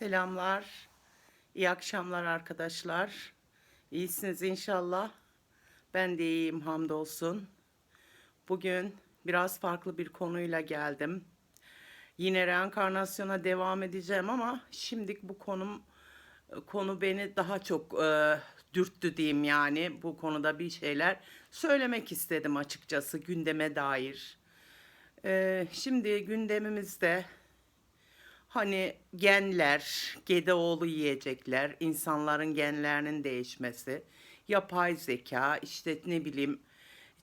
Selamlar. İyi akşamlar arkadaşlar. İyisiniz inşallah. Ben de iyiyim hamdolsun. Bugün biraz farklı bir konuyla geldim. Yine reenkarnasyona devam edeceğim ama şimdilik bu konum konu beni daha çok e, dürttü diyeyim yani. Bu konuda bir şeyler söylemek istedim açıkçası gündeme dair. E, şimdi gündemimizde Hani genler, Gedeoğlu yiyecekler, insanların genlerinin değişmesi, yapay zeka, işte ne bileyim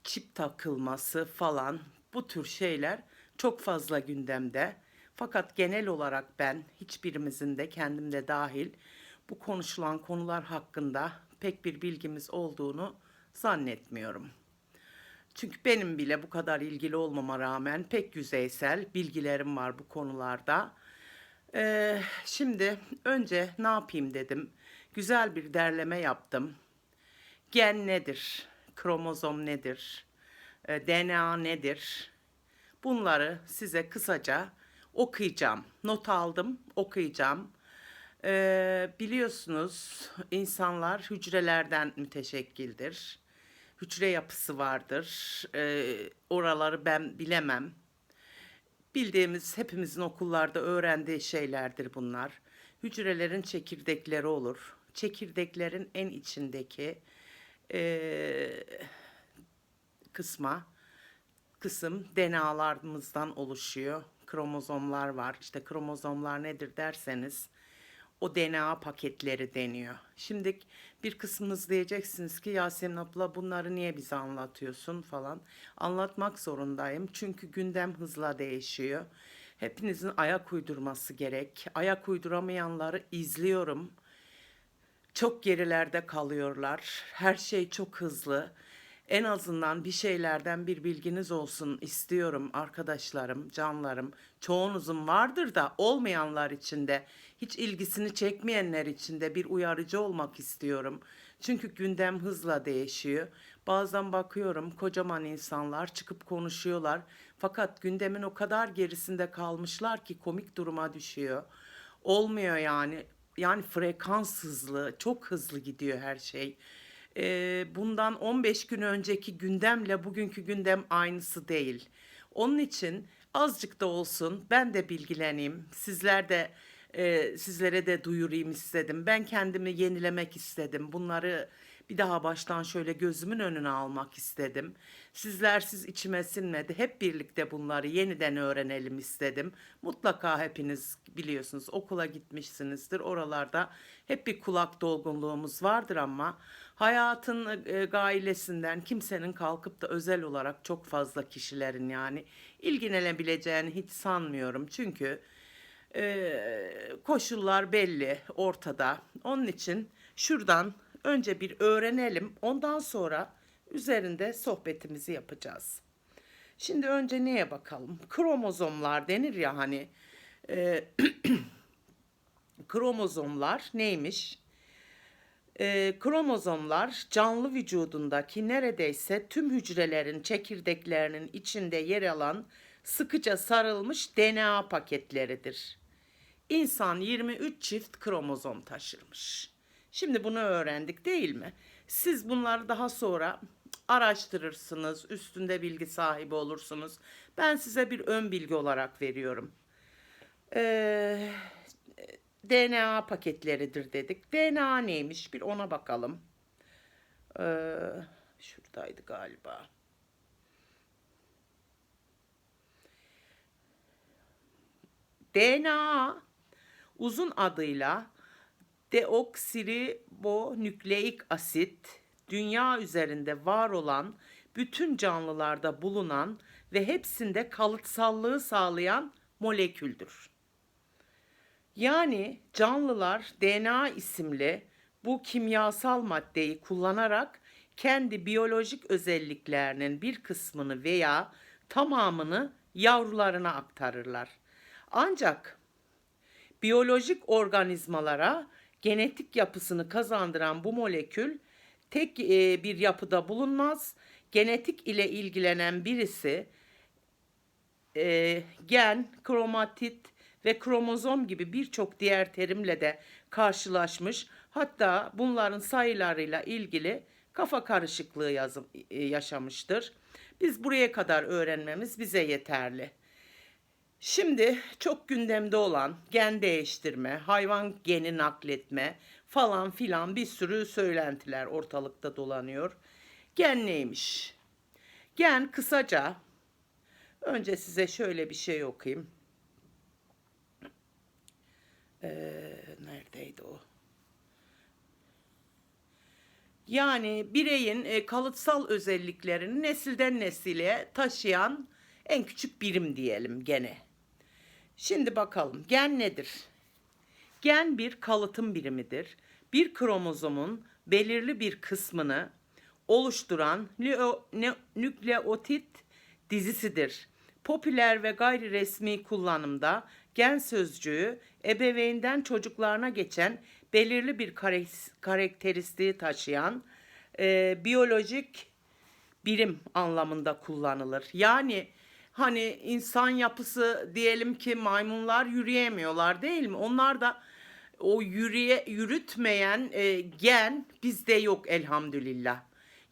çip takılması falan bu tür şeyler çok fazla gündemde. Fakat genel olarak ben hiçbirimizin de kendim de dahil bu konuşulan konular hakkında pek bir bilgimiz olduğunu zannetmiyorum. Çünkü benim bile bu kadar ilgili olmama rağmen pek yüzeysel bilgilerim var bu konularda. Ee, şimdi önce ne yapayım dedim. Güzel bir derleme yaptım. Gen nedir? Kromozom nedir? Ee, DNA nedir? Bunları size kısaca okuyacağım. Not aldım, okuyacağım. Ee, biliyorsunuz insanlar hücrelerden müteşekkildir. Hücre yapısı vardır. Ee, oraları ben bilemem. Bildiğimiz hepimizin okullarda öğrendiği şeylerdir bunlar. Hücrelerin çekirdekleri olur. Çekirdeklerin en içindeki eee, kısma kısım DNA'larımızdan oluşuyor. Kromozomlar var. İşte kromozomlar nedir derseniz o DNA paketleri deniyor. Şimdi bir kısmınız diyeceksiniz ki Yasemin abla bunları niye bize anlatıyorsun falan. Anlatmak zorundayım çünkü gündem hızla değişiyor. Hepinizin ayak uydurması gerek. Ayak uyduramayanları izliyorum. Çok gerilerde kalıyorlar. Her şey çok hızlı. En azından bir şeylerden bir bilginiz olsun istiyorum arkadaşlarım, canlarım. Çoğunuzun vardır da olmayanlar için de hiç ilgisini çekmeyenler için de bir uyarıcı olmak istiyorum. Çünkü gündem hızla değişiyor. Bazen bakıyorum kocaman insanlar çıkıp konuşuyorlar. Fakat gündemin o kadar gerisinde kalmışlar ki komik duruma düşüyor. Olmuyor yani. Yani frekans hızlı, çok hızlı gidiyor her şey. Ee, bundan 15 gün önceki gündemle bugünkü gündem aynısı değil. Onun için azıcık da olsun ben de bilgileneyim. Sizler de e, sizlere de duyurayım istedim. Ben kendimi yenilemek istedim. Bunları bir daha baştan şöyle gözümün önüne almak istedim. Sizlersiz içime sinmedi. Hep birlikte bunları yeniden öğrenelim istedim. Mutlaka hepiniz biliyorsunuz okula gitmişsinizdir. Oralarda hep bir kulak dolgunluğumuz vardır ama hayatın e, gailesinden kimsenin kalkıp da özel olarak çok fazla kişilerin yani ilgilenebileceğini hiç sanmıyorum. Çünkü e, koşullar belli ortada. Onun için şuradan önce bir öğrenelim. Ondan sonra üzerinde sohbetimizi yapacağız. Şimdi önce neye bakalım? Kromozomlar denir ya hani. E, kromozomlar neymiş? E, kromozomlar canlı vücudundaki neredeyse tüm hücrelerin çekirdeklerinin içinde yer alan sıkıca sarılmış DNA paketleridir. İnsan 23 çift kromozom taşırmış. Şimdi bunu öğrendik değil mi? Siz bunları daha sonra araştırırsınız, üstünde bilgi sahibi olursunuz. Ben size bir ön bilgi olarak veriyorum. Ee, DNA paketleridir dedik. DNA neymiş? Bir ona bakalım. Ee, şuradaydı galiba. DNA uzun adıyla deoksiribonükleik asit dünya üzerinde var olan bütün canlılarda bulunan ve hepsinde kalıtsallığı sağlayan moleküldür. Yani canlılar DNA isimli bu kimyasal maddeyi kullanarak kendi biyolojik özelliklerinin bir kısmını veya tamamını yavrularına aktarırlar. Ancak biyolojik organizmalara genetik yapısını kazandıran bu molekül tek e, bir yapıda bulunmaz. Genetik ile ilgilenen birisi e, gen, kromatit ve kromozom gibi birçok diğer terimle de karşılaşmış. Hatta bunların sayılarıyla ilgili kafa karışıklığı yazım, e, yaşamıştır. Biz buraya kadar öğrenmemiz bize yeterli. Şimdi çok gündemde olan gen değiştirme, hayvan geni nakletme falan filan bir sürü söylentiler ortalıkta dolanıyor. Gen neymiş? Gen kısaca önce size şöyle bir şey okuyayım. Ee, neredeydi o? Yani bireyin e, kalıtsal özelliklerini nesilden nesile taşıyan en küçük birim diyelim gene. Şimdi bakalım gen nedir? Gen bir kalıtım birimidir. Bir kromozomun belirli bir kısmını oluşturan nükleotit dizisidir. Popüler ve gayri resmi kullanımda gen sözcüğü ebeveynden çocuklarına geçen belirli bir karakteristiği taşıyan e, biyolojik birim anlamında kullanılır. Yani hani insan yapısı diyelim ki maymunlar yürüyemiyorlar değil mi? Onlar da o yürüye yürütmeyen e, gen bizde yok elhamdülillah.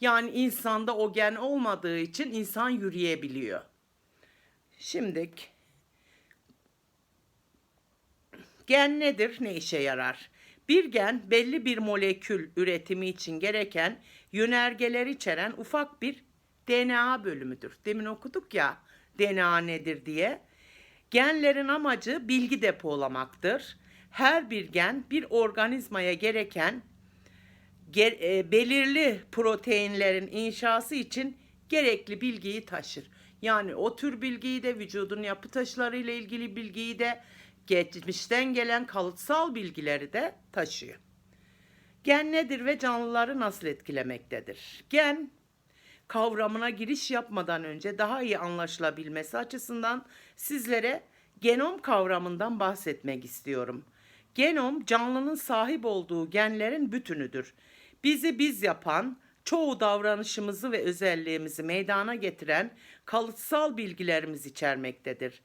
Yani insanda o gen olmadığı için insan yürüyebiliyor. Şimdi gen nedir, ne işe yarar? Bir gen belli bir molekül üretimi için gereken yönergeler içeren ufak bir DNA bölümüdür. Demin okuduk ya DNA nedir diye. Genlerin amacı bilgi depolamaktır. Her bir gen bir organizmaya gereken ge- e, belirli proteinlerin inşası için gerekli bilgiyi taşır. Yani o tür bilgiyi de vücudun yapı taşlarıyla ilgili bilgiyi de geçmişten gelen kalıtsal bilgileri de taşıyor. Gen nedir ve canlıları nasıl etkilemektedir? Gen kavramına giriş yapmadan önce daha iyi anlaşılabilmesi açısından sizlere genom kavramından bahsetmek istiyorum. Genom canlının sahip olduğu genlerin bütünüdür. Bizi biz yapan, çoğu davranışımızı ve özelliğimizi meydana getiren kalıtsal bilgilerimiz içermektedir.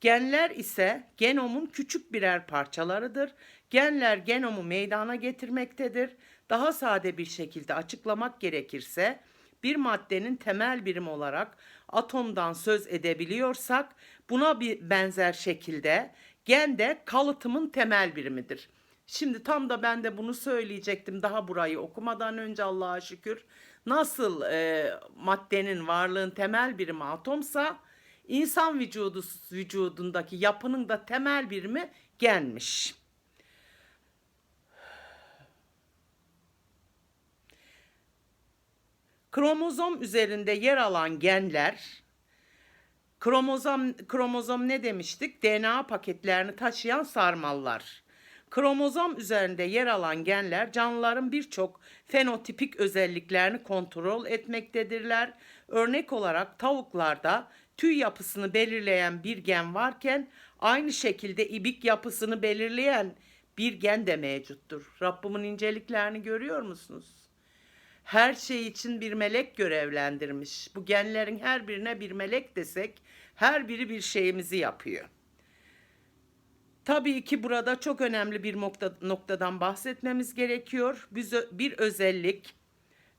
Genler ise genomun küçük birer parçalarıdır. Genler genomu meydana getirmektedir. Daha sade bir şekilde açıklamak gerekirse bir maddenin temel birim olarak atomdan söz edebiliyorsak buna bir benzer şekilde gen de kalıtımın temel birimidir. Şimdi tam da ben de bunu söyleyecektim daha burayı okumadan önce Allah'a şükür. Nasıl e, maddenin varlığın temel birimi atomsa insan vücudu vücudundaki yapının da temel birimi genmiş. Kromozom üzerinde yer alan genler kromozom kromozom ne demiştik? DNA paketlerini taşıyan sarmallar. Kromozom üzerinde yer alan genler canlıların birçok fenotipik özelliklerini kontrol etmektedirler. Örnek olarak tavuklarda tüy yapısını belirleyen bir gen varken aynı şekilde ibik yapısını belirleyen bir gen de mevcuttur. Rabbimin inceliklerini görüyor musunuz? Her şey için bir melek görevlendirmiş. Bu genlerin her birine bir melek desek her biri bir şeyimizi yapıyor. Tabii ki burada çok önemli bir nokta, noktadan bahsetmemiz gerekiyor. Bir, özellik,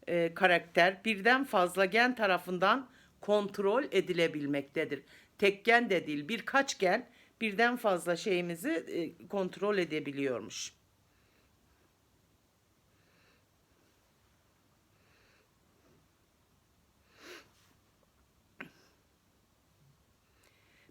e, karakter birden fazla gen tarafından kontrol edilebilmektedir. Tek gen de değil birkaç gen birden fazla şeyimizi e, kontrol edebiliyormuş.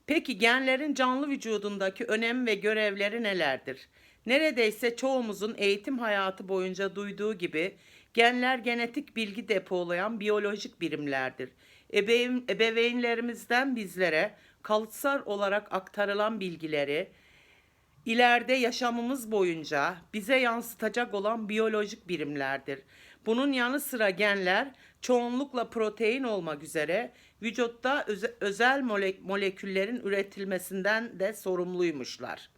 Peki genlerin canlı vücudundaki önem ve görevleri nelerdir? Neredeyse çoğumuzun eğitim hayatı boyunca duyduğu gibi genler genetik bilgi depolayan biyolojik birimlerdir. Ebeveyn, ebeveynlerimizden bizlere kalıtsal olarak aktarılan bilgileri ileride yaşamımız boyunca bize yansıtacak olan biyolojik birimlerdir. Bunun yanı sıra genler çoğunlukla protein olmak üzere vücutta öze, özel mole, moleküllerin üretilmesinden de sorumluymuşlar.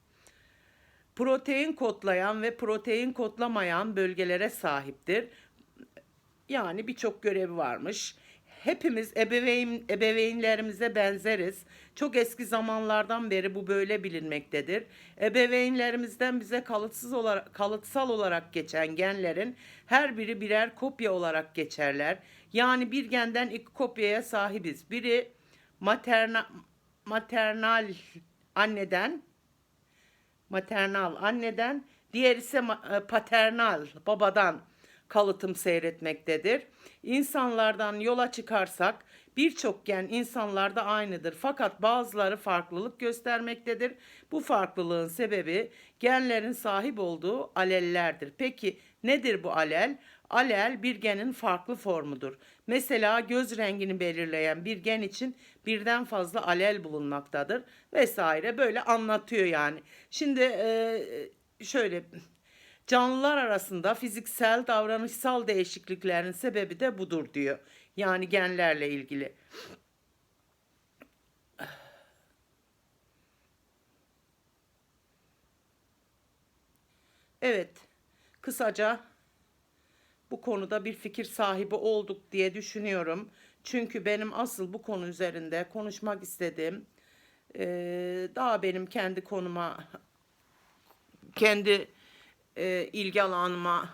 Protein kodlayan ve protein kodlamayan bölgelere sahiptir. Yani birçok görevi varmış. Hepimiz ebeveyn ebeveynlerimize benzeriz. Çok eski zamanlardan beri bu böyle bilinmektedir. Ebeveynlerimizden bize kalıtsız olarak kalıtsal olarak geçen genlerin her biri birer kopya olarak geçerler. Yani bir genden iki kopyaya sahibiz. Biri materna, maternal anneden maternal anneden, diğer ise paternal babadan kalıtım seyretmektedir. İnsanlardan yola çıkarsak birçok gen insanlarda aynıdır fakat bazıları farklılık göstermektedir. Bu farklılığın sebebi genlerin sahip olduğu alellerdir. Peki nedir bu alel? Alel bir genin farklı formudur. Mesela göz rengini belirleyen bir gen için birden fazla alel bulunmaktadır vesaire böyle anlatıyor yani. Şimdi şöyle canlılar arasında fiziksel davranışsal değişikliklerin sebebi de budur diyor. Yani genlerle ilgili. Evet, kısaca bu konuda bir fikir sahibi olduk diye düşünüyorum. Çünkü benim asıl bu konu üzerinde konuşmak istediğim daha benim kendi konuma, kendi eee, ilgi alanıma,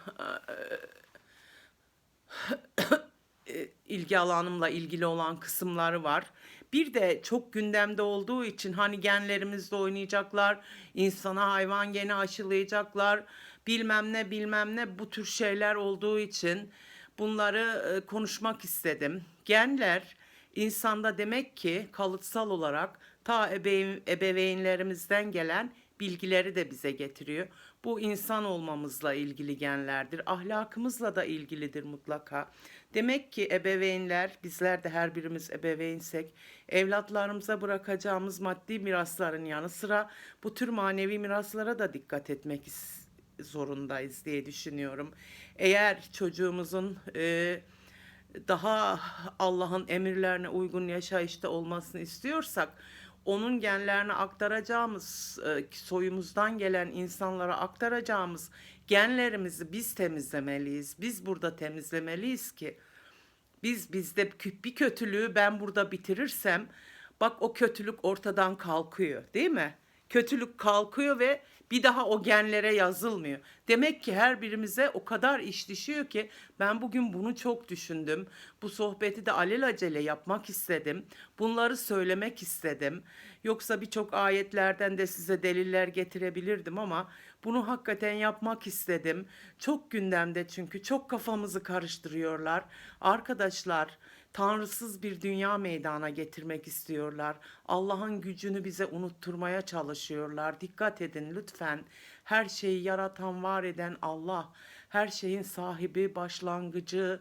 eee, ilgi alanımla ilgili olan kısımları var. Bir de çok gündemde olduğu için hani genlerimizle oynayacaklar, insana hayvan geni aşılayacaklar, bilmem ne bilmem ne bu tür şeyler olduğu için bunları e, konuşmak istedim. Genler insanda demek ki kalıtsal olarak ta ebeveyn, ebeveynlerimizden gelen bilgileri de bize getiriyor. Bu insan olmamızla ilgili genlerdir. Ahlakımızla da ilgilidir mutlaka. Demek ki ebeveynler, bizler de her birimiz ebeveynsek, evlatlarımıza bırakacağımız maddi mirasların yanı sıra bu tür manevi miraslara da dikkat etmek zorundayız diye düşünüyorum. Eğer çocuğumuzun e, daha Allah'ın emirlerine uygun yaşayışta olmasını istiyorsak onun genlerini aktaracağımız e, soyumuzdan gelen insanlara aktaracağımız genlerimizi biz temizlemeliyiz. Biz burada temizlemeliyiz ki biz bizde bir kötülüğü ben burada bitirirsem bak o kötülük ortadan kalkıyor değil mi? Kötülük kalkıyor ve bir daha o genlere yazılmıyor. Demek ki her birimize o kadar iş ki ben bugün bunu çok düşündüm. Bu sohbeti de alelacele yapmak istedim. Bunları söylemek istedim. Yoksa birçok ayetlerden de size deliller getirebilirdim ama bunu hakikaten yapmak istedim. Çok gündemde çünkü çok kafamızı karıştırıyorlar. Arkadaşlar tanrısız bir dünya meydana getirmek istiyorlar. Allah'ın gücünü bize unutturmaya çalışıyorlar. Dikkat edin lütfen. Her şeyi yaratan, var eden Allah. Her şeyin sahibi, başlangıcı,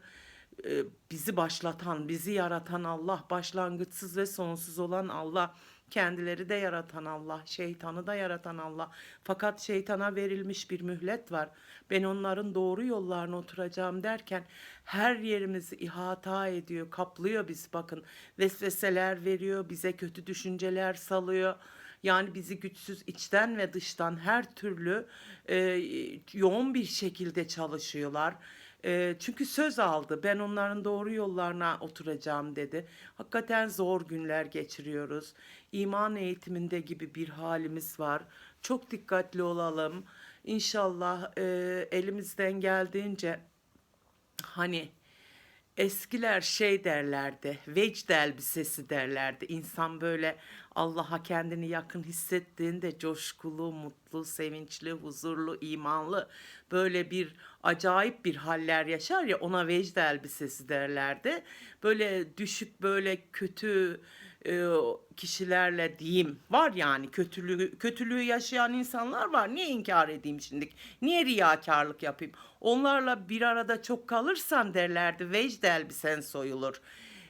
e, bizi başlatan, bizi yaratan Allah, başlangıçsız ve sonsuz olan Allah. Kendileri de yaratan Allah, şeytanı da yaratan Allah. Fakat şeytana verilmiş bir mühlet var. Ben onların doğru yollarına oturacağım derken her yerimizi ihata ediyor, kaplıyor biz bakın. Vesveseler veriyor, bize kötü düşünceler salıyor. Yani bizi güçsüz içten ve dıştan her türlü e, yoğun bir şekilde çalışıyorlar. E, çünkü söz aldı. Ben onların doğru yollarına oturacağım dedi. Hakikaten zor günler geçiriyoruz. İman eğitiminde gibi bir halimiz var. Çok dikkatli olalım. İnşallah e, elimizden geldiğince hani Eskiler şey derlerdi, vecd elbisesi derlerdi. İnsan böyle Allah'a kendini yakın hissettiğinde coşkulu, mutlu, sevinçli, huzurlu, imanlı böyle bir acayip bir haller yaşar ya ona vecd elbisesi derlerdi. Böyle düşük böyle kötü e, kişilerle diyeyim var yani kötülüğü kötülüğü yaşayan insanlar var. Niye inkar edeyim şimdi? Niye riyakarlık yapayım? Onlarla bir arada çok kalırsan derlerdi vecd elbisen soyulur.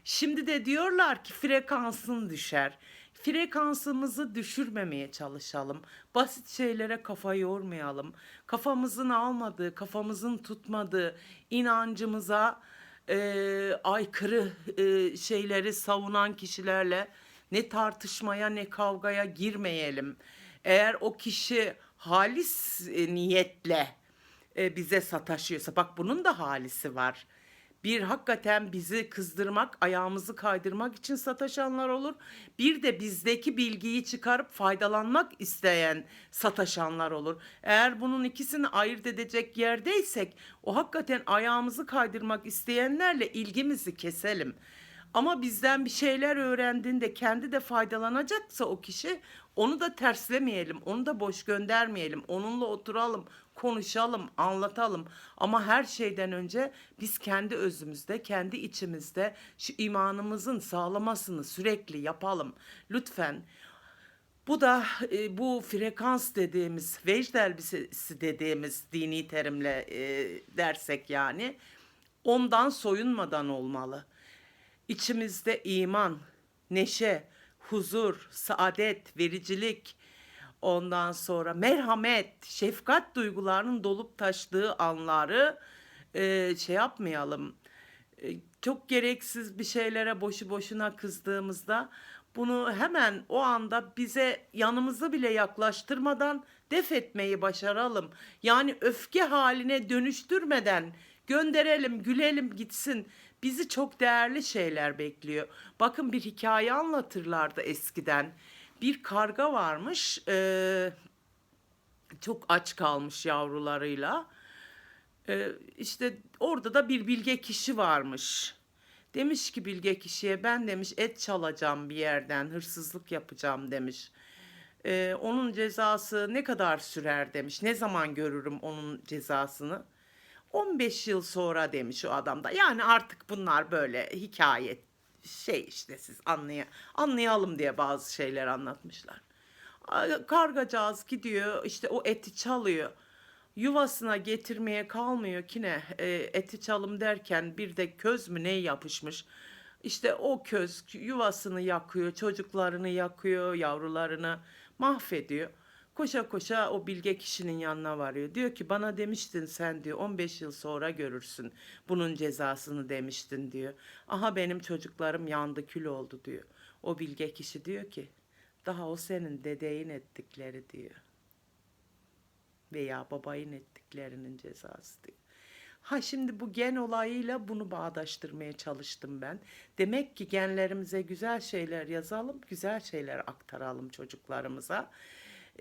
Şimdi de diyorlar ki frekansın düşer. Frekansımızı düşürmemeye çalışalım. Basit şeylere kafa yormayalım. Kafamızın almadığı, kafamızın tutmadığı inancımıza e, aykırı e, şeyleri savunan kişilerle ne tartışmaya ne kavgaya girmeyelim. Eğer o kişi halis e, niyetle e, bize sataşıyorsa bak bunun da halisi var. Bir hakikaten bizi kızdırmak, ayağımızı kaydırmak için sataşanlar olur. Bir de bizdeki bilgiyi çıkarıp faydalanmak isteyen sataşanlar olur. Eğer bunun ikisini ayırt edecek yerdeysek o hakikaten ayağımızı kaydırmak isteyenlerle ilgimizi keselim. Ama bizden bir şeyler öğrendiğinde kendi de faydalanacaksa o kişi onu da terslemeyelim, onu da boş göndermeyelim. Onunla oturalım, konuşalım, anlatalım. Ama her şeyden önce biz kendi özümüzde, kendi içimizde şu imanımızın sağlamasını sürekli yapalım. Lütfen bu da e, bu frekans dediğimiz, vecd elbisesi dediğimiz dini terimle e, dersek yani ondan soyunmadan olmalı. İçimizde iman, neşe, huzur, saadet, vericilik, ondan sonra merhamet, şefkat duygularının dolup taştığı anları e, şey yapmayalım. E, çok gereksiz bir şeylere boşu boşuna kızdığımızda bunu hemen o anda bize yanımızı bile yaklaştırmadan def etmeyi başaralım. Yani öfke haline dönüştürmeden gönderelim, gülelim gitsin. Bizi çok değerli şeyler bekliyor. Bakın bir hikaye anlatırlardı eskiden. Bir karga varmış, eee, çok aç kalmış yavrularıyla. Ee, işte orada da bir bilge kişi varmış. Demiş ki bilge kişiye ben demiş et çalacağım bir yerden hırsızlık yapacağım demiş. Ee, onun cezası ne kadar sürer demiş. Ne zaman görürüm onun cezasını? 15 yıl sonra demiş o adam da. Yani artık bunlar böyle hikaye şey işte siz anlay anlayalım diye bazı şeyler anlatmışlar. Kargacağız gidiyor işte o eti çalıyor. Yuvasına getirmeye kalmıyor ki ne e, eti çalım derken bir de köz mü ne yapışmış. İşte o köz yuvasını yakıyor, çocuklarını yakıyor, yavrularını mahvediyor. Koşa koşa o bilge kişinin yanına varıyor. Diyor ki bana demiştin sen diyor 15 yıl sonra görürsün bunun cezasını demiştin diyor. Aha benim çocuklarım yandı kül oldu diyor. O bilge kişi diyor ki daha o senin dedeyin ettikleri diyor. Veya babayın ettiklerinin cezası diyor. Ha şimdi bu gen olayıyla bunu bağdaştırmaya çalıştım ben. Demek ki genlerimize güzel şeyler yazalım, güzel şeyler aktaralım çocuklarımıza.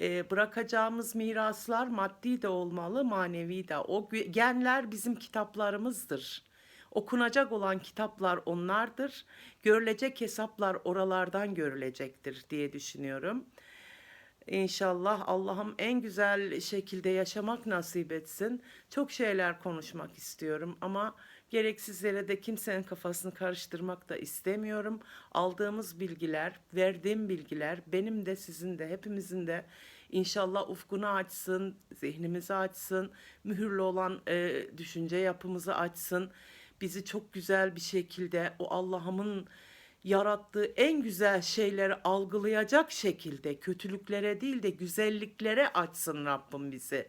Ee, bırakacağımız miraslar maddi de olmalı, manevi de. O genler bizim kitaplarımızdır. Okunacak olan kitaplar onlardır. Görülecek hesaplar oralardan görülecektir diye düşünüyorum. İnşallah Allah'ım en güzel şekilde yaşamak nasip etsin. Çok şeyler konuşmak istiyorum ama gereksiz yere de kimsenin kafasını karıştırmak da istemiyorum. Aldığımız bilgiler, verdiğim bilgiler benim de sizin de hepimizin de inşallah ufkunu açsın, zihnimizi açsın, mühürlü olan e, düşünce yapımızı açsın. Bizi çok güzel bir şekilde o Allah'ımın yarattığı en güzel şeyleri algılayacak şekilde kötülüklere değil de güzelliklere açsın Rabbim bizi.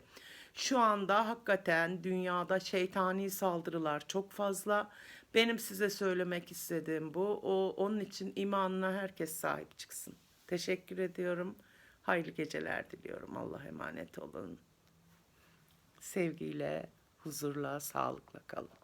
Şu anda hakikaten dünyada şeytani saldırılar çok fazla. Benim size söylemek istediğim bu. O onun için imanına herkes sahip çıksın. Teşekkür ediyorum. Hayırlı geceler diliyorum. Allah'a emanet olun. Sevgiyle, huzurla, sağlıkla kalın.